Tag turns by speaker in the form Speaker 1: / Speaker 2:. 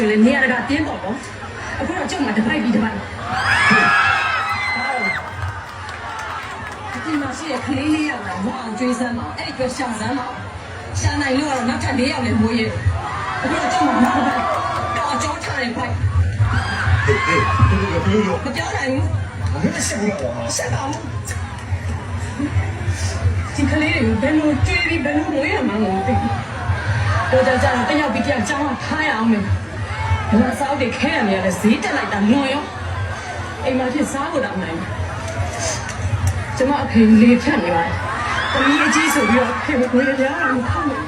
Speaker 1: ဆိုရင်နေရာကတင်းပေါ့နော်အခုတော့ကြောက်မှာတပိုက်ပြီးတပိုက်ဒီမှာရှိတဲ့ကလေးလေးရောက်လာမအောင်ကျွေးစမ်းတော့အဲ့ဒီကရှာစမ်းတော့ရှာနိုင်လို့ကတော့နောက်ထပ်၄ရောက်လည်းမိုးရဲအခုတော့ကြောက်မှာနောက်တစ်ပိုက်တော့အကြောထားတယ်ပိုက်
Speaker 2: ဟေးဟေး
Speaker 1: ဘယ်လိုလုပ်မပြောနိုင်ဘူးမ
Speaker 2: င်
Speaker 1: း
Speaker 2: မရှိဘူးကွ
Speaker 1: ာဆက်ပါဦးဒီကလေးတွေဘယ်လိုကျွေးပြီးဘယ်လိုမွေးရမှာလဲသိတော့ကြကြတော့တယောက်ပြီးတယောက်ကြောင်းထားရအောင်မယ်ဘယ်မှာစောက်တွေခဲရနေရလဲဈေးတက်လိုက်တာလွန်ရောအိမ်မှာဖြစ်စားဖို့တော့နိုင်ဘူးကျမအဖေလေးဖြတ်နေပါတယ်။တမီးအကြီးဆိုပြီးတော့ဖေကိုကိုရရအောင်ခေါင်းနေ